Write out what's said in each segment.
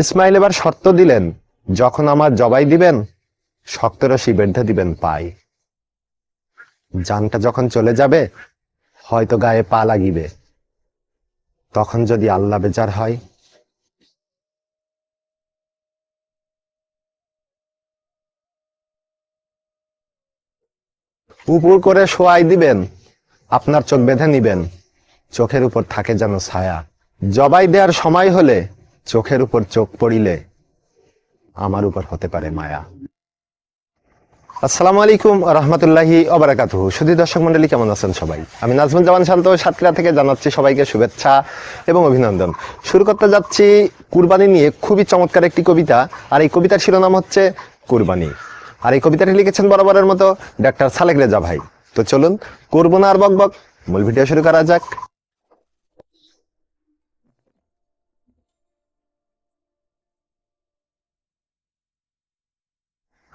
ইসমাইল এবার শর্ত দিলেন, যখন আমার জবাই দিবেন, শক্ত রশি বেঁধে দিবেন পাই। জানটা যখন চলে যাবে, হয়তো গায়ে পা লাগিবে। তখন যদি আল্লাহ বেজার হয়, উপর করে শোয়াই দিবেন, আপনার চোখ বেঁধে নিবেন, চোখের উপর থাকে যেন ছায়া। জবাই দেওয়ার সময় হলে চোখের উপর চোখ পড়িলে আমার উপর হতে পারে মায়া। আসসালামু আলাইকুম রহমতুল্লাহি অবরাকাতুহু সুধী দর্শক মন্ডলী কেমন আছেন সবাই? আমি নাজমুল জামান শান্ত, সাতক্ষীরা থেকে জানাচ্ছি সবাইকে শুভেচ্ছা এবং অভিনন্দন। শুরু করতে যাচ্ছি কুরবানি নিয়ে খুবই চমৎকার একটি কবিতা। আর এই কবিতার শিরোনাম হচ্ছে কুরবানি। আর এই কবিতাটি লিখেছেন বরাবরের মতো ডাক্তার সালেক রেজা ভাই। তো চলুন, করব না আর বক বক, মূল ভিডিও শুরু করা যাক।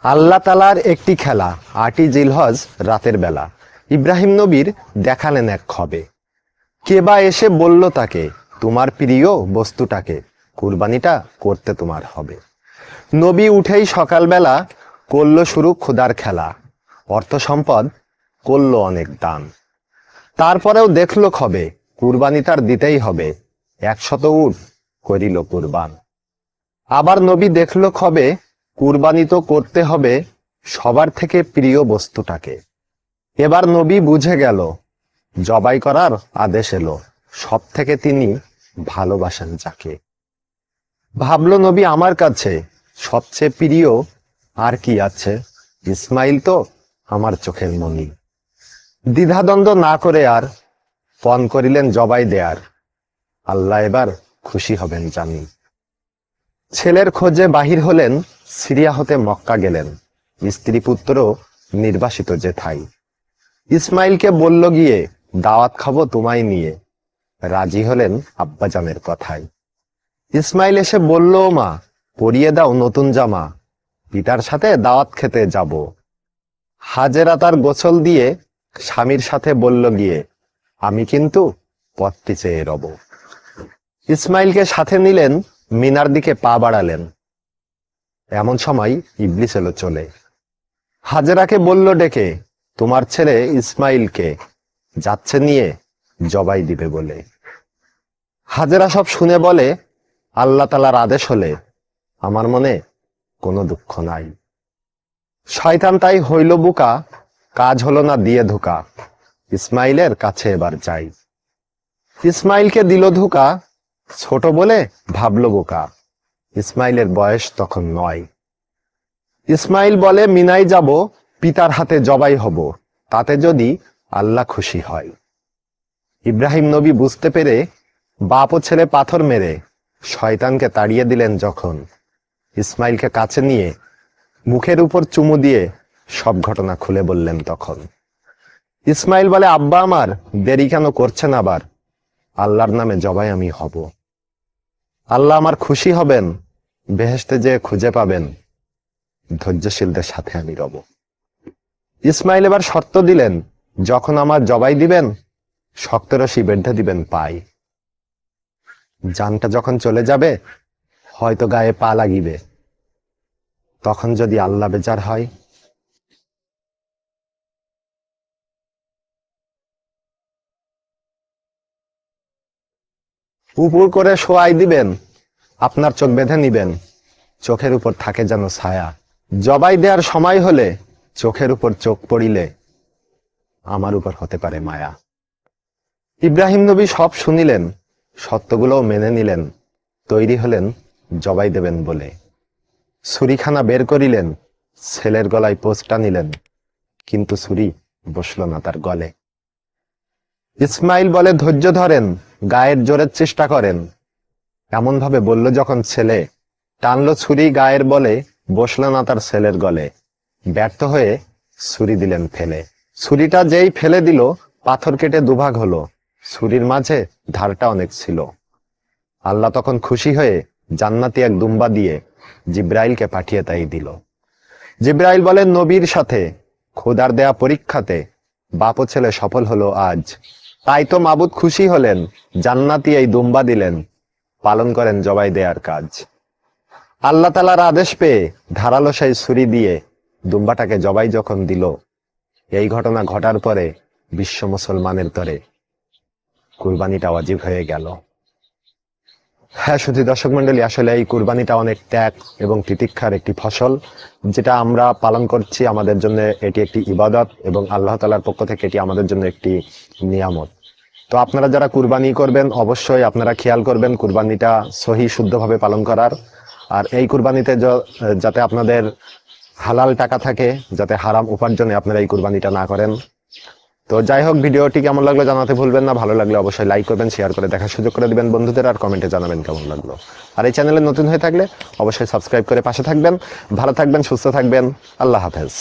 আল্লাহ তালার একটি খেলা আটি জিলহজ, রাতের বেলা। ইব্রাহিম নবীর দেখালেন এক খবে কে বা এসে বলল তাকে, তোমার প্রিয় বস্তুটাকে, কুরবানিটা করতে তোমার হবে। নবী উঠেই সকালবেলা করল শুরু ক্ষুদার খেলা। অর্থ সম্পদ করল অনেক দান। তারপরেও দেখল খবে কুরবানি তার দিতেই হবে, একশত উঠ করিল কুরবান। আবার নবী দেখল খবে কুরবানি তো করতে হবে সবার থেকে প্রিয় বস্তুটাকে। এবার নবী বুঝে গেল, জবাই করার আদেশ এলো, সব থেকে তিনি ভালোবাসেন যাকে। ভাবলো, নবী আমার কাছে সবচেয়ে প্রিয়, আর কি আছে? ইসমাইল তো আমার চোখের মনি। দ্বিধাদ্বন্দ্ব না করে আর পণ করিলেন জবাই দেয়ার। আল্লাহ এবার খুশি হবেন জানি। ছেলের খোঁজে বাহির হলেন সিরিয়া হতে মক্কা গেলেন। স্ত্রী পুত্র নির্বাসিত যে থাই ইসমাইলকে বলল গিয়ে, দাওয়াত খাব তোমায় নিয়ে। রাজি হলেন আব্বাজানের কথায়। ইসমাইল এসে বলল মা, পরিয়ে দাও নতুন জামা। পিতার সাথে দাওয়াত খেতে যাব। হাজেরা তার গোসল দিয়ে স্বামীর সাথে বলল গিয়ে, আমি কিন্তু পথটি চেয়ে রব। ইসমাইলকে সাথে নিলেন, মিনার দিকে পা বাড়ালেন। এমন সময় ইবলিস এলো চলে। হাজেরাকে বলল, ডেকে, তোমার ছেলে ইসমাইলকে যাচ্ছে নিয়ে জবাই দিবে বলে। হাজেরা সব শুনে বলে, আল্লাহ তালার আদেশ হলে আমার মনে কোনো দুঃখ নাই। শয়তান তাই হইল বুকা, কাজ হলো না দিয়ে ধোকা। ইসমাইলের কাছে এবার যাই। ইসমাইলকে দিল ধোকা, ছোট বলে ভাবল বোকা। ইসমাইলের বয়স তখন নয়। ইসমাইল বলে, মিনাই যাব, পিতার হাতে জবাই হব, তাতে যদি আল্লাহ খুশি হয়। ইব্রাহিম নবী বুঝতে পেরে বাপ ও ছেলে পাথর মেরে শয়তানকে তাড়িয়ে দিলেন যখন ইসমাইলকে কাছে নিয়ে মুখের উপর চুমু দিয়ে সব ঘটনা খুলে বললেন তখন। ইসমাইল বলে, আব্বা আমার, দেরি কেন করছেন আবার? আল্লাহর নামে জবাই আমি হব। আল্লাহ আমার খুশি হবেন বেহেস্তে যে খুঁজে পাবেন, ধৈর্যশীলদের সাথে আমি রব। ইসমাইল এবার শর্ত দিলেন, যখন আমার জবাই দিবেন শক্ত রশি বেঁধে দিবেন পাই। জানটা যখন চলে যাবে, হয়তো গায়ে পা লাগিবে। তখন যদি আল্লাহ বেজার হয় উপর করে শোয়াই দিবেন, আপনার চোখ বেঁধে নিবেন, চোখের উপর থাকে যেন ছায়া। জবাই দেওয়ার সময় হলে চোখের উপর চোখ পড়িলে আমার উপর হতে পারে মায়া। ইব্রাহিম নবী সব শুনিলেন, সত্যগুলোও মেনে নিলেন, তৈরি হলেন, জবাই দেবেন বলে। ছুরিখানা বের করিলেন, ছেলের গলায় পোস্টটা নিলেন, কিন্তু ছুরি বসল না তার গলে। ইসমাইল বলে, ধৈর্য ধরেন, গায়ের জোরের চেষ্টা করেন। এমন ভাবে বলল যখন ছেলে। টানলো ছুরি, গায়ের বলে, বসল না তার ছেলের গলে। ব্যর্থ হয়ে ছুরি দিলেন ফেলে। ছুরিটা যেই ফেলে দিল, পাথর কেটে দুভাগ হলো। ছুরির মাঝে ধারটা অনেক ছিল। আল্লাহ তখন খুশি হয়ে জান্নাতি এক দুম্বা দিয়ে জিব্রাইলকে পাঠিয়ে তাই দিল। জিব্রাইল বলেন নবীর সাথে, খোদার দেয়া পরীক্ষাতে বাপ ছেলে সফল হলো আজ। তাই তো মাবুদ খুশি হলেন, জান্নাতি এই দুম্বা দিলেন, পালন করেন জবাই দেয়ার কাজ। আল্লাহ তালার আদেশ পেয়ে ধারালো সেই ছুরি দিয়ে দুম্বাটাকে জবাই যখন দিল, এই ঘটনা ঘটার পরে বিশ্ব মুসলমানের তরে কুরবানিটা অজীব হয়ে গেল। হ্যাঁ শুধু দর্শক মন্ডলী আসলে এই কুরবানিটা অনেক ত্যাগ এবং তিতিক্ষার একটি ফসল, যেটা আমরা পালন করছি আমাদের জন্য এটি একটি ইবাদত এবং আল্লাহ তালার পক্ষ থেকে এটি আমাদের জন্য একটি নিয়ামত। তো আপনারা যারা কুরবানি করবেন, অবশ্যই আপনারা খেয়াল করবেন কুরবানিটা সহি, শুদ্ধভাবে পালন করার। আর এই কুরবানিতে যাতে আপনাদের হালাল টাকা থাকে, যাতে হারাম উপার্জনে আপনারা এই কুরবানিটা না করেন। তো যাই হোক, ভিডিওটি কেমন লাগল জানাতে ভুলবেন না। ভালো লাগলে অবশ্যই লাইক করবেন শেয়ার করে দেখার সুযোগ করে দেবেন। বন্ধুদের আর কমেন্টে জানাবেন কেমন লাগল। আর এই চ্যানেলে নতুন হয়ে থাকলে অবশ্যই সাবস্ক্রাইব করে পাশে থাকবেন। ভালো থাকবেন, সুস্থ থাকবেন। আল্লাহ হাফেজ।